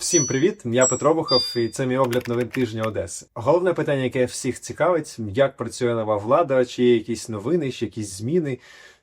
Всім привіт! Я Петро Бухов, і це мій огляд новин тижня Одеси. Головне питання, яке всіх цікавить, як працює нова влада, чи є якісь новини, чи якісь зміни,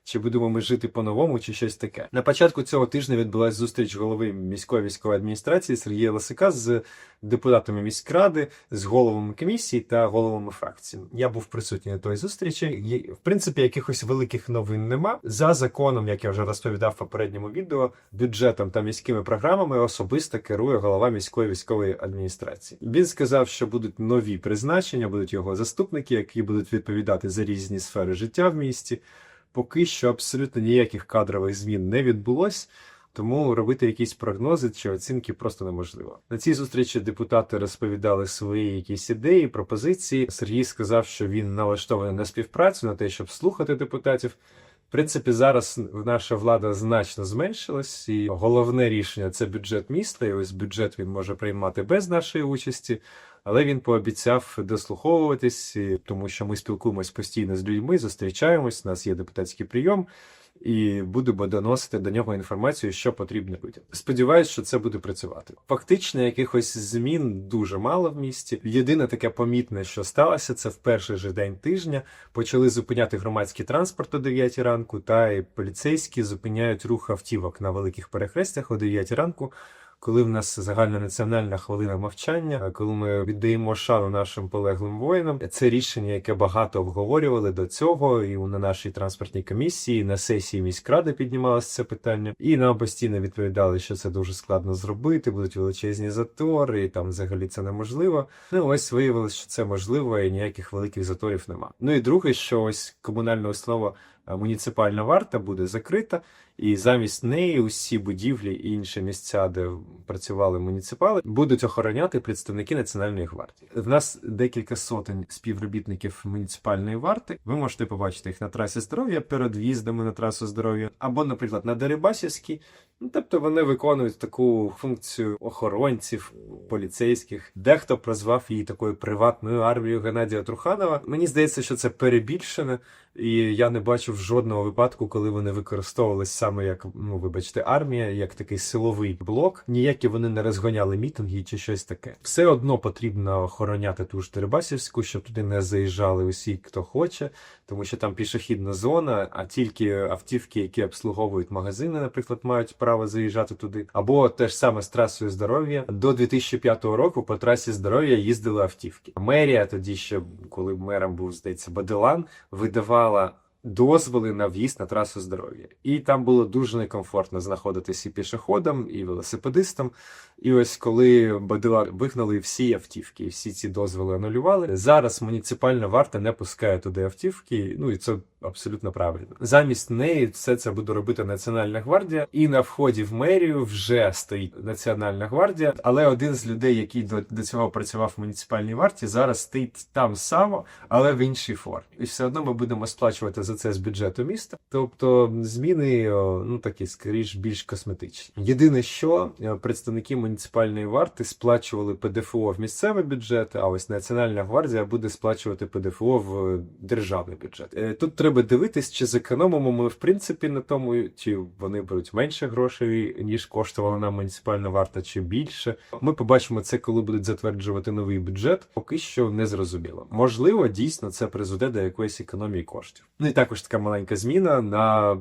чи будемо ми жити по-новому, чи щось таке. На початку цього тижня відбулася зустріч голови міської військової адміністрації Сергія Лисика з депутатами міськради, з головами комісій та головами фракцій. Я був присутній на той зустрічі. В принципі, якихось великих новин нема. За законом, як я вже розповідав в попередньому відео, бюджетом та міськими програмами особисто керує голова міської військової адміністрації. Він сказав, що будуть нові призначення, будуть його заступники, які будуть відповідати за різні сфери життя в місті. Поки що абсолютно ніяких кадрових змін не відбулось. Тому робити якісь прогнози чи оцінки просто неможливо. На цій зустрічі депутати розповідали свої якісь ідеї, пропозиції. Сергій сказав, що він налаштований на співпрацю, на те, щоб слухати депутатів. В принципі, зараз наша влада значно зменшилась, і головне рішення це бюджет міста. І ось бюджет він може приймати без нашої участі. Але він пообіцяв дослуховуватись, тому що ми спілкуємось постійно з людьми, зустрічаємось. У нас є депутатський прийом, і будемо доносити до нього інформацію, що потрібно людям. Сподіваюсь, що це буде працювати. Фактично, якихось змін дуже мало в місті. Єдине таке помітне, що сталося, це в перший же день тижня почали зупиняти громадський транспорт о 9 ранку, та і поліцейські зупиняють рух автівок на великих перехрестях о 9 ранку. Коли в нас загальнонаціональна хвилина мовчання, коли ми віддаємо шану нашим полеглим воїнам, це рішення, яке багато обговорювали до цього, і на нашій транспортній комісії, на сесії міськради піднімалося це питання, і нам постійно відповідали, що це дуже складно зробити, будуть величезні затори, і там взагалі це неможливо. Ну ось виявилось, що це можливо, і ніяких великих заторів нема. Ну і друге, що ось комунальна установа е, муніципальна варта буде закрита. І замість неї усі будівлі і інші місця, де працювали муніципали, будуть охороняти представники національної гвардії. В нас декілька сотень співробітників муніципальної варти. Ви можете побачити їх на трасі здоров'я перед в'їздами на трасу здоров'я, або, наприклад, на Дерибасівській. Ну, тобто вони виконують таку функцію охоронців, поліцейських. Дехто прозвав її такою приватною армією Геннадія Труханова. Мені здається, що це перебільшено, і я не бачив жодного випадку, коли вони використовувалися саме як, ну вибачте, армія, як такий силовий блок. Ніякі вони не розгоняли мітинги чи щось таке. Все одно потрібно охороняти ту ж Дерибасівську, щоб туди не заїжджали усі, хто хоче, тому що там пішохідна зона, а тільки автівки, які обслуговують магазини, наприклад, мають право заїжджати туди. Або те ж саме з трасою здоров'я. До 2005 року по трасі здоров'я їздили автівки. Мерія тоді ще, коли мером був здається Баделан, видавала. Дозволи на в'їзд на трасу здоров'я, і там було дуже некомфортно знаходитися і пішоходам, і велосипедистам. І ось коли Бадила вигнали всі автівки, і всі ці дозволи анулювали. Зараз муніципальна варта не пускає туди автівки. Ну і це абсолютно правильно. Замість неї все це буде робити Національна гвардія, і на вході в мерію вже стоїть Національна гвардія. Але один з людей, який до, до цього працював в муніципальній варті, зараз стоїть там само, але в іншій формі. І все одно ми будемо сплачувати за це з бюджету міста. Тобто зміни ну такі скоріш більш косметичні. Єдине, що е, представники муніципальної варти сплачували ПДФО в місцевий бюджет, а ось Національна гвардія буде сплачувати ПДФО в е, державний бюджет. Е, Тут треба дивитись, чи зекономимо ми в принципі на тому, чи вони беруть менше грошей, ніж коштувала нам муніципальна варта, чи більше. Ми побачимо це, коли будуть затверджувати новий бюджет. Поки що не зрозуміло. Можливо, дійсно це призведе до якоїсь економії коштів. Ну і також така маленька зміна на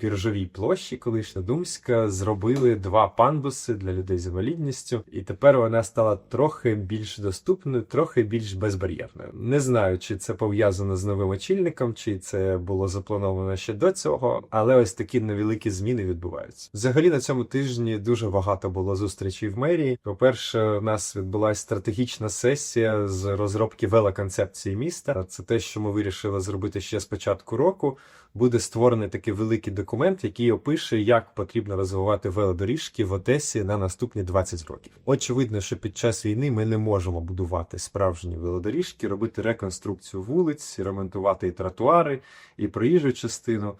біржовій площі, колишня Думська, зробили два пандуси для людей з інвалідністю, і тепер вона стала трохи більш доступною, трохи більш безбар'єрною. Не знаю, чи це пов'язано з новим очільником, чи це було заплановано ще до цього, але ось такі невеликі зміни відбуваються. Взагалі на цьому тижні дуже багато було зустрічей в мерії. По-перше, у нас відбулася стратегічна сесія з розробки велоконцепції міста. Це те, що ми вирішили зробити ще з початку року. Буде створений такий великий документ, який опише, як потрібно розвивати велодоріжки в Одесі на наступні 20 років. Очевидно, що під час війни ми не можемо будувати справжні велодоріжки, робити реконструкцію вулиць, ремонтувати і тротуари, і проїжджу частину.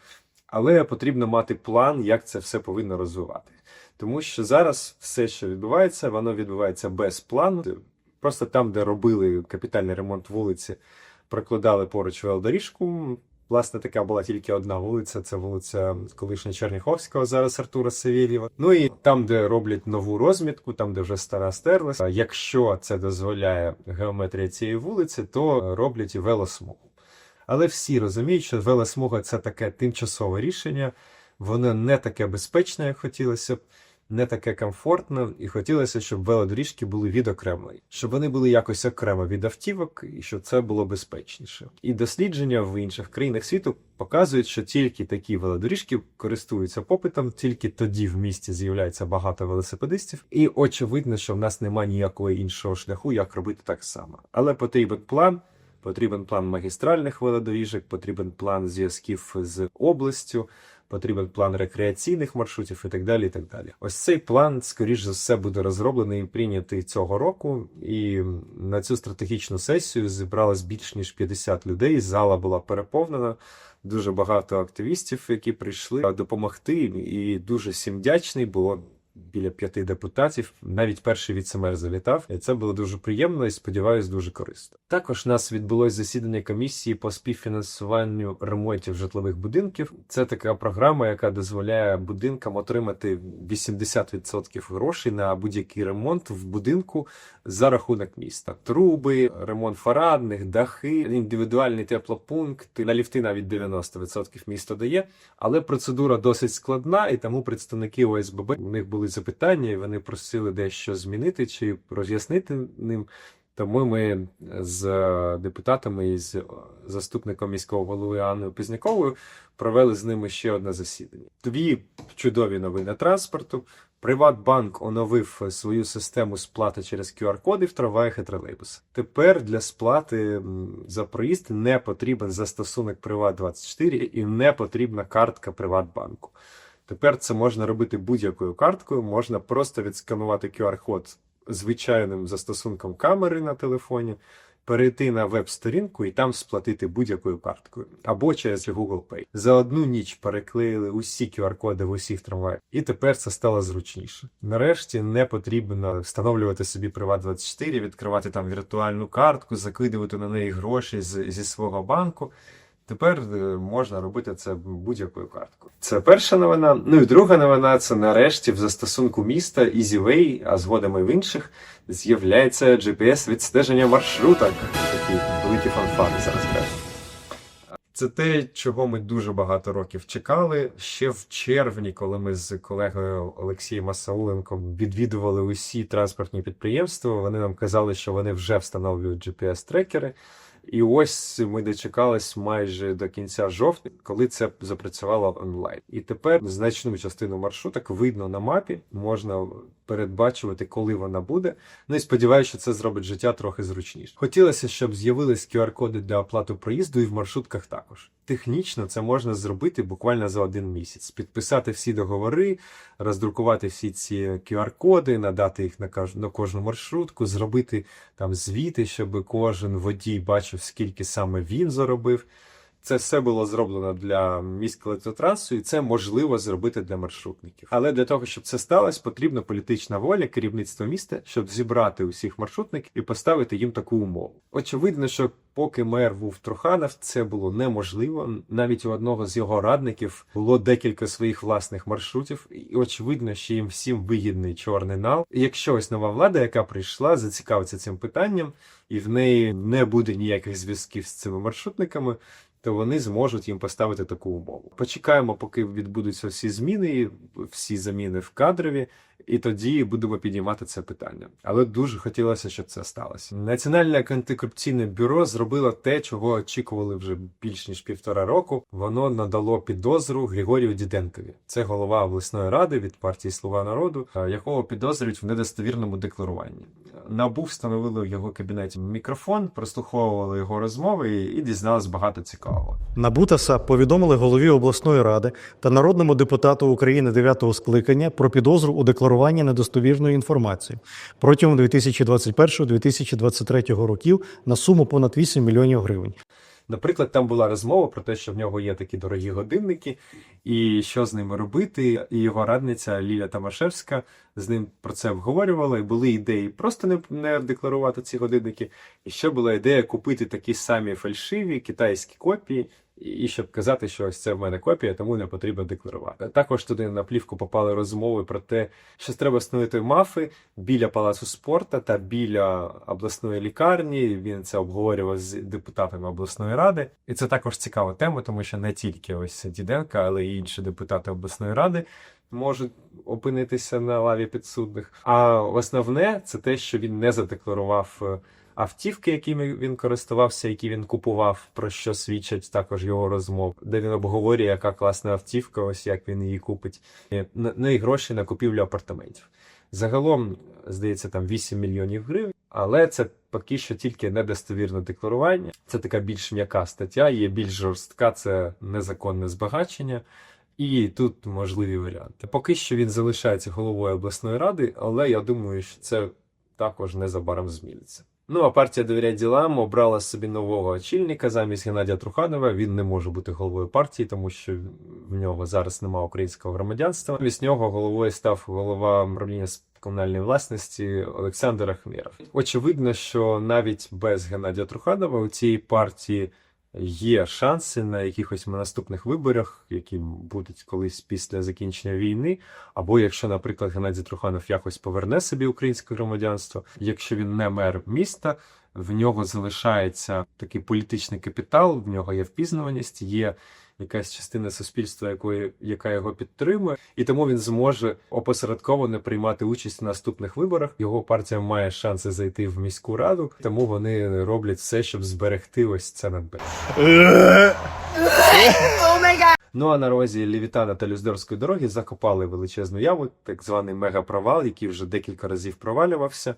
Але потрібно мати план, як це все повинно розвивати. Тому що зараз все, що відбувається, воно відбувається без плану. Просто там, де робили капітальний ремонт вулиці, прокладали поруч велодоріжку, Власне, така була тільки одна вулиця. Це вулиця колишня Черніховського, зараз Артура Савєлєва. Ну і там, де роблять нову розмітку, там, де вже стара стерлася. Якщо це дозволяє геометрія цієї вулиці, то роблять і велосмугу. Але всі розуміють, що велосмуга це таке тимчасове рішення, воно не таке безпечне, як хотілося б, не таке комфортне, і хотілося, щоб велодоріжки були відокремлені, щоб вони були якось окремо від автівок, і щоб це було безпечніше. І дослідження в інших країнах світу показують, що тільки такі велодоріжки користуються попитом, тільки тоді в місті з'являється багато велосипедистів, і очевидно, що в нас немає ніякого іншого шляху, як робити так само. Але потрібен план. Потрібен план магістральних велодоріжок, потрібен план зв'язків з областю, потрібен план рекреаційних маршрутів і так далі. і так далі. Ось цей план, скоріш за все, буде розроблений і прийнятий цього року. І на цю стратегічну сесію зібралось більш ніж 50 людей. Зала була переповнена. Дуже багато активістів, які прийшли допомогти, і дуже всім вдячний. Було біля п'яти депутатів. Навіть перший віцемер завітав. І це було дуже приємно і сподіваюсь, дуже корисно. Також у нас відбулось засідання комісії по співфінансуванню ремонтів житлових будинків. Це така програма, яка дозволяє будинкам отримати 80% грошей на будь-який ремонт в будинку за рахунок міста. Труби, ремонт фарадних, дахи, індивідуальний теплопункт. На ліфти навіть 90% місто дає. Але процедура досить складна, і тому представники ОСББ у них були запитання, і вони просили дещо змінити чи роз'яснити ним. Тому ми з депутатами і з заступником міського голови Анною Пізняковою провели з ними ще одне засідання. Дві чудові новини транспорту. Приватбанк оновив свою систему сплати через QR-коди в трамваях і тролейбусах. Тепер для сплати за проїзд не потрібен застосунок Приват24 і не потрібна картка Приватбанку. Тепер це можна робити будь-якою карткою, можна просто відсканувати QR-код звичайним застосунком камери на телефоні, перейти на веб-сторінку і там сплатити будь-якою карткою або через Google Pay. За одну ніч переклеїли усі QR-коди в усіх трамваях, і тепер це стало зручніше. Нарешті не потрібно встановлювати собі Приват24, відкривати там віртуальну картку, закидувати на неї гроші з, зі свого банку. Тепер е, можна робити це будь-якою карткою. Це перша новина. Ну і друга новина це нарешті в застосунку міста EasyWay, а згодом і в інших, з'являється GPS відстеження маршруток. Такі великі фанфари зараз кажуть. Це те, чого ми дуже багато років чекали. Ще в червні, коли ми з колегою Олексієм Асауленком відвідували усі транспортні підприємства, вони нам казали, що вони вже встановлюють GPS-трекери. І ось ми дочекались майже до кінця жовтня, коли це запрацювало онлайн. І тепер значну частину маршруток видно на мапі, можна передбачувати, коли вона буде. Ну і сподіваюся, що це зробить життя трохи зручніше. Хотілося, щоб з'явились QR-коди для оплати проїзду і в маршрутках також. Технічно це можна зробити буквально за один місяць. Підписати всі договори, роздрукувати всі ці QR-коди, надати їх на на кожну маршрутку, зробити там звіти, щоб кожен водій бачив, скільки саме він заробив. Це все було зроблено для міського електротрансу, і це можливо зробити для маршрутників. Але для того, щоб це сталося, потрібна політична воля керівництва міста, щоб зібрати усіх маршрутників і поставити їм таку умову. Очевидно, що поки мер був Труханов, це було неможливо. Навіть у одного з його радників було декілька своїх власних маршрутів, і очевидно, що їм всім вигідний чорний нал. Якщо ось нова влада, яка прийшла, зацікавиться цим питанням, і в неї не буде ніяких зв'язків з цими маршрутниками то вони зможуть їм поставити таку умову. Почекаємо, поки відбудуться всі зміни, всі заміни в кадрові, і тоді будемо підіймати це питання. Але дуже хотілося, щоб це сталося. Національне антикорупційне бюро зробило те, чого очікували вже більш ніж півтора року. Воно надало підозру Григорію Діденкові. Це голова обласної ради від партії Слуга народу, якого підозрюють в недостовірному декларуванні. Набу встановили в його кабінеті мікрофон, прослуховували його розмови і, дізналось багато цікавого. НАБУ та САП повідомили голові обласної ради та народному депутату України 9-го скликання про підозру у декларуванні недостовірної інформації протягом 2021-2023 років на суму понад 8 мільйонів гривень. Наприклад, там була розмова про те, що в нього є такі дорогі годинники, і що з ними робити. І його радниця Ліля Тамашевська з ним про це обговорювала. І були ідеї просто не, не декларувати ці годинники. І ще була ідея купити такі самі фальшиві китайські копії і щоб казати, що ось це в мене копія, тому не потрібно декларувати. Також туди на плівку попали розмови про те, що треба встановити мафи біля палацу спорту та біля обласної лікарні. Він це обговорював з депутатами обласної ради, і це також цікава тема, тому що не тільки ось Діденка, але й інші депутати обласної ради можуть опинитися на лаві підсудних. А основне це те, що він не задекларував е, автівки, якими він користувався, які він купував, про що свідчать також його розмов, де він обговорює, яка класна автівка, ось як він її купить. Ну і гроші на купівлю апартаментів. Загалом, здається, там 8 мільйонів гривень, але це поки що тільки недостовірне декларування. Це така більш м'яка стаття, є більш жорстка, це незаконне збагачення. І тут можливі варіанти. Поки що він залишається головою обласної ради, але я думаю, що це також незабаром зміниться. Ну а партія довіряє ділам обрала собі нового очільника замість Геннадія Труханова. Він не може бути головою партії, тому що в нього зараз немає українського громадянства. Замість нього головою став голова правління комунальної власності Олександр Ахмєров. Очевидно, що навіть без Геннадія Труханова у цій партії є шанси на якихось наступних виборах, які будуть колись після закінчення війни. Або якщо, наприклад, Геннадій Труханов якось поверне собі українське громадянство, якщо він не мер міста, в нього залишається такий політичний капітал, в нього є впізнаваність, є якась частина суспільства, якої, яка його підтримує, і тому він зможе опосередковано приймати участь в наступних виборах. Його партія має шанси зайти в міську раду, тому вони роблять все, щоб зберегти ось це надбання. Ну а на розі Лівітана та Люздорської дороги закопали величезну яму, так званий мегапровал, який вже декілька разів провалювався.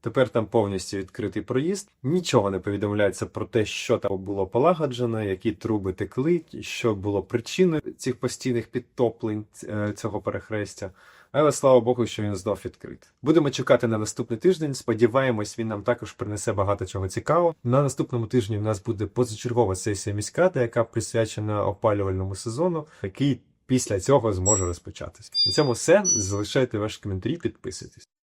Тепер там повністю відкритий проїзд. Нічого не повідомляється про те, що там було полагоджено, які труби текли, що було причиною цих постійних підтоплень е, цього перехрестя. Але слава Богу, що він знов відкритий. Будемо чекати на наступний тиждень. Сподіваємось, він нам також принесе багато чого цікавого. На наступному тижні в нас буде позачергова сесія міськради, яка присвячена опалювальному сезону, який після цього зможе розпочатись. На цьому все. Залишайте ваші коментарі, підписуйтесь.